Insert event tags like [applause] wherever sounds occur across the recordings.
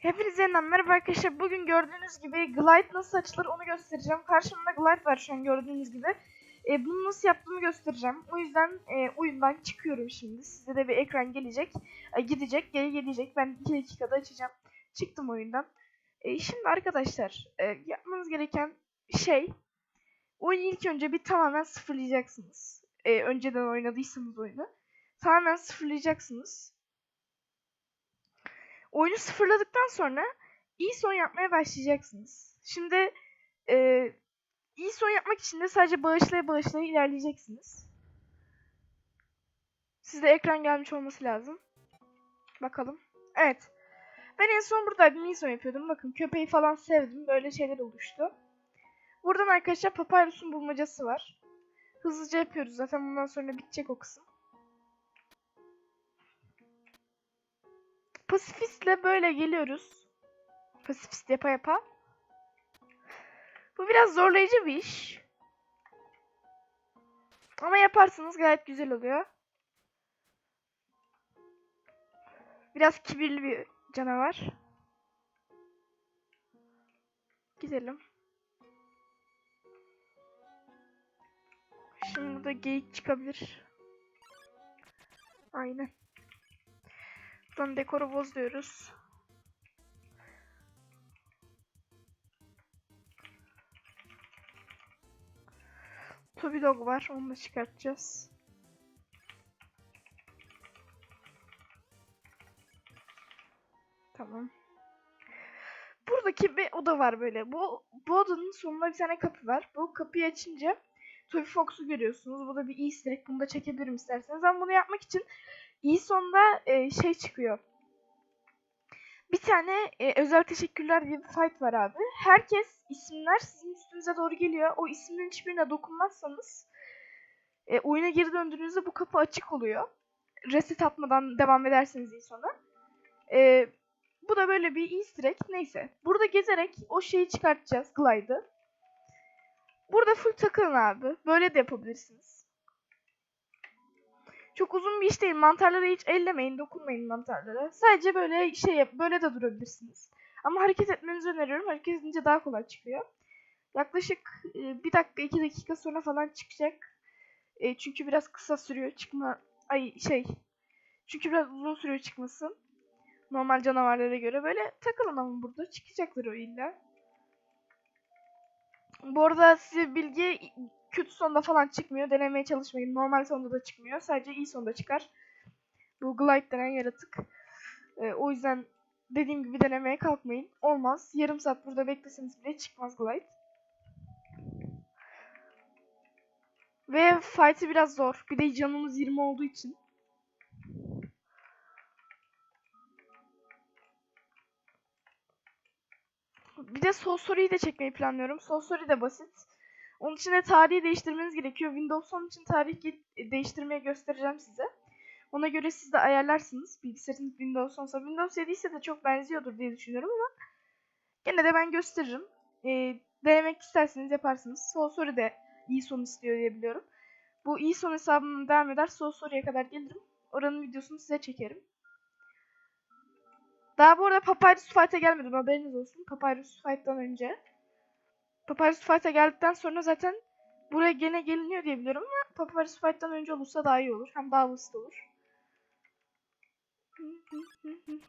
Hepinize yeniden merhaba arkadaşlar. Bugün gördüğünüz gibi glide nasıl açılır onu göstereceğim. Karşımda glide var şu an gördüğünüz gibi. E, bunu nasıl yaptığımı göstereceğim. O yüzden e, oyundan çıkıyorum şimdi. Size de bir ekran gelecek. E, gidecek, geri gelecek. Ben 2 dakikada açacağım. Çıktım oyundan. E, şimdi arkadaşlar e, yapmanız gereken şey oyunu ilk önce bir tamamen sıfırlayacaksınız. E, önceden oynadıysanız oyunu. Tamamen sıfırlayacaksınız. Oyunu sıfırladıktan sonra iyi son yapmaya başlayacaksınız. Şimdi e, iyi son yapmak için de sadece bağışlaya bağışlaya ilerleyeceksiniz. Sizde ekran gelmiş olması lazım. Bakalım. Evet. Ben en son buradaydım. iyi son yapıyordum. Bakın köpeği falan sevdim. Böyle şeyler oluştu. Buradan arkadaşlar Papyrus'un bulmacası var. Hızlıca yapıyoruz. Zaten bundan sonra bitecek o kısım. Pasifist'le böyle geliyoruz. Pasifist yapa yapa. Bu biraz zorlayıcı bir iş. Ama yaparsınız gayet güzel oluyor. Biraz kibirli bir canavar. Gidelim. Şimdi burada geyik çıkabilir. Aynen. Buradan dekoru bozuyoruz. Toby Dog var. Onu da çıkartacağız. Tamam. Buradaki bir oda var böyle. Bu, bu odanın sonunda bir tane kapı var. Bu kapıyı açınca Toby Fox'u görüyorsunuz. Bu da bir easter egg. Bunu da çekebilirim isterseniz. Ama bunu yapmak için iyi sonda e, şey çıkıyor. Bir tane e, özel teşekkürler diye bir fight var abi. Herkes isimler sizin üstünüze doğru geliyor. O isimlerin hiçbirine dokunmazsanız e, oyuna geri döndüğünüzde bu kapı açık oluyor. Reset atmadan devam ederseniz iyi sonra. E, bu da böyle bir easter egg. Neyse. Burada gezerek o şeyi çıkartacağız. Glide'ı. Burada full takılın abi. Böyle de yapabilirsiniz. Çok uzun bir iş değil. Mantarları hiç ellemeyin, dokunmayın mantarlara. Sadece böyle şey böyle de durabilirsiniz. Ama hareket etmenizi öneriyorum. Hareket edince daha kolay çıkıyor. Yaklaşık e, bir dakika, iki dakika sonra falan çıkacak. E, çünkü biraz kısa sürüyor çıkma. Ay şey. Çünkü biraz uzun sürüyor çıkması. Normal canavarlara göre böyle takılın ama burada çıkacaktır o illa. Bu arada size bilgi kötü sonda falan çıkmıyor. Denemeye çalışmayın. Normal sonda da çıkmıyor. Sadece iyi sonda çıkar. Bu glide denen yaratık. Ee, o yüzden dediğim gibi denemeye kalkmayın. Olmaz. Yarım saat burada bekleseniz bile çıkmaz glide. Ve fight'ı biraz zor. Bir de canımız 20 olduğu için. Bir de Soul Story'yi de çekmeyi planlıyorum. Soul Story de basit. Onun için de tarihi değiştirmeniz gerekiyor. Windows 10 için tarih ge- değiştirmeyi göstereceğim size. Ona göre siz de ayarlarsınız. Bilgisayarınız Windows 10 ise Windows 7 ise de çok benziyordur diye düşünüyorum ama gene de ben gösteririm. Ee, denemek isterseniz yaparsınız. Soul Story de iyi son istiyor diye biliyorum. Bu iyi son hesabımdan devam eder. Soul Story'e kadar gelirim. Oranın videosunu size çekerim. Daha bu arada Papyrus Fight'a gelmedim haberiniz olsun. Papyrus Fight'tan önce. Papyrus Fight'a geldikten sonra zaten buraya gene geliniyor diye biliyorum ama Papyrus Fight'tan önce olursa daha iyi olur. Hem daha basit olur.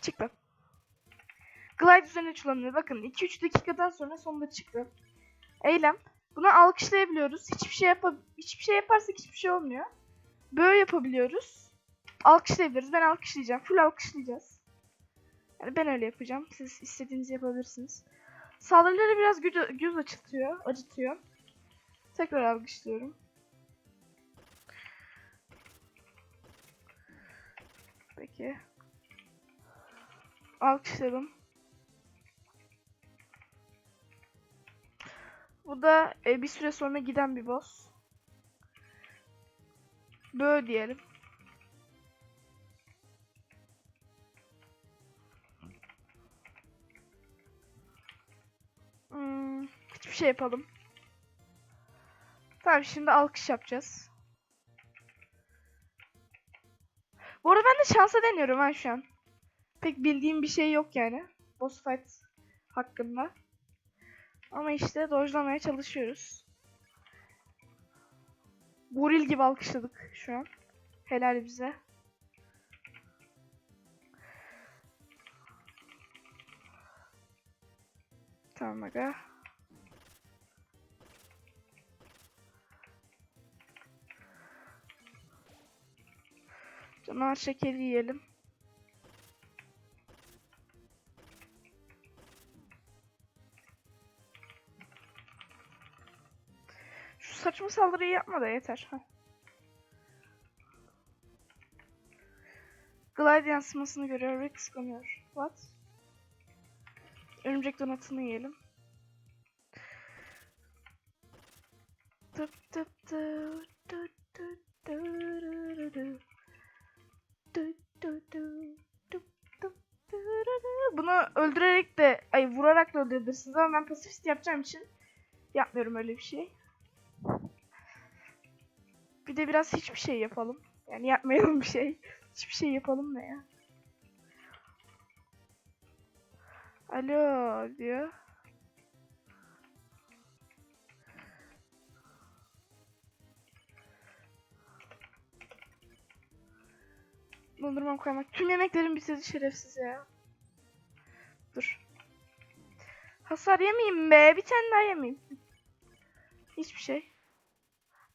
Çıktı. Glide üzerine açılamıyor. Bakın 2-3 dakikadan sonra sonunda çıktı. Eylem. Buna alkışlayabiliyoruz. Hiçbir şey yap hiçbir şey yaparsak hiçbir şey olmuyor. Böyle yapabiliyoruz. Alkışlayabiliriz. Ben alkışlayacağım. Full alkışlayacağız. Yani ben öyle yapacağım. Siz istediğinizi yapabilirsiniz. Saldırıları biraz göz, göz açıtıyor, acıtıyor. Tekrar alkışlıyorum. Peki. Alkışladım. Bu da e, bir süre sonra giden bir boss. Böyle diyelim. Hiçbir şey yapalım. Tamam şimdi alkış yapacağız. Bu arada ben de şansa deniyorum ha şu an. Pek bildiğim bir şey yok yani. boss fight hakkında. Ama işte dojlamaya çalışıyoruz. Goril gibi alkışladık şu an. Helal bize. Tamam aga. Canavar şekeri yiyelim. Şu saçma saldırıyı yapma da yeter. Heh. Glide yansımasını görüyor ve kıskanıyor. What? Örümcek donatını yiyelim. Tıp tıp tı, öldürebilirsiniz ama ben pasifist yapacağım için yapmıyorum öyle bir şey. Bir de biraz hiçbir şey yapalım. Yani yapmayalım bir şey. Hiçbir şey yapalım ne ya? Alo diyor. Dondurmam koymak. Tüm yemeklerim bitirdi şerefsiz ya. Dur. Hasar yemeyeyim be. Bir tane daha yemeyeyim. Hiçbir şey.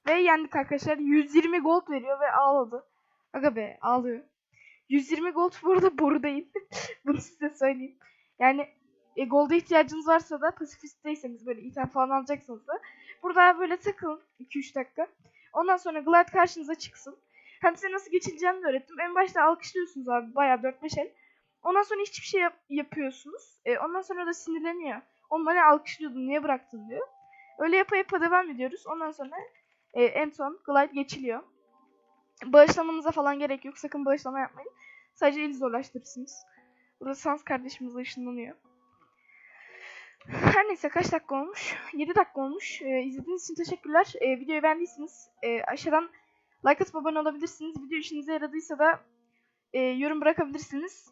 Ve yendik arkadaşlar. 120 gold veriyor ve ağladı. Aga be ağlıyor. 120 gold bu arada boru [laughs] değil. Bunu size söyleyeyim. Yani e, gold'a ihtiyacınız varsa da pasifistteyseniz böyle item falan alacaksanız da burada böyle takılın 2-3 dakika. Ondan sonra Glide karşınıza çıksın. Hem size nasıl geçileceğini öğrettim. En başta alkışlıyorsunuz abi bayağı 4-5 el. Ondan sonra hiçbir şey yap- yapıyorsunuz. E, ondan sonra da sinirleniyor. Oğlum bana alkışlıyordun niye bıraktın diyor. Öyle yapa yapa devam ediyoruz. Ondan sonra e, en son Glide geçiliyor. Bağışlamanıza falan gerek yok. Sakın bağışlama yapmayın. Sadece eli zorlaştırırsınız. Burada Sans kardeşimiz de ışınlanıyor. Her neyse kaç dakika olmuş? 7 dakika olmuş. Ee, izlediğiniz için teşekkürler. Ee, videoyu beğendiyseniz e, aşağıdan like atıp abone olabilirsiniz. Video işinize yaradıysa da e, yorum bırakabilirsiniz.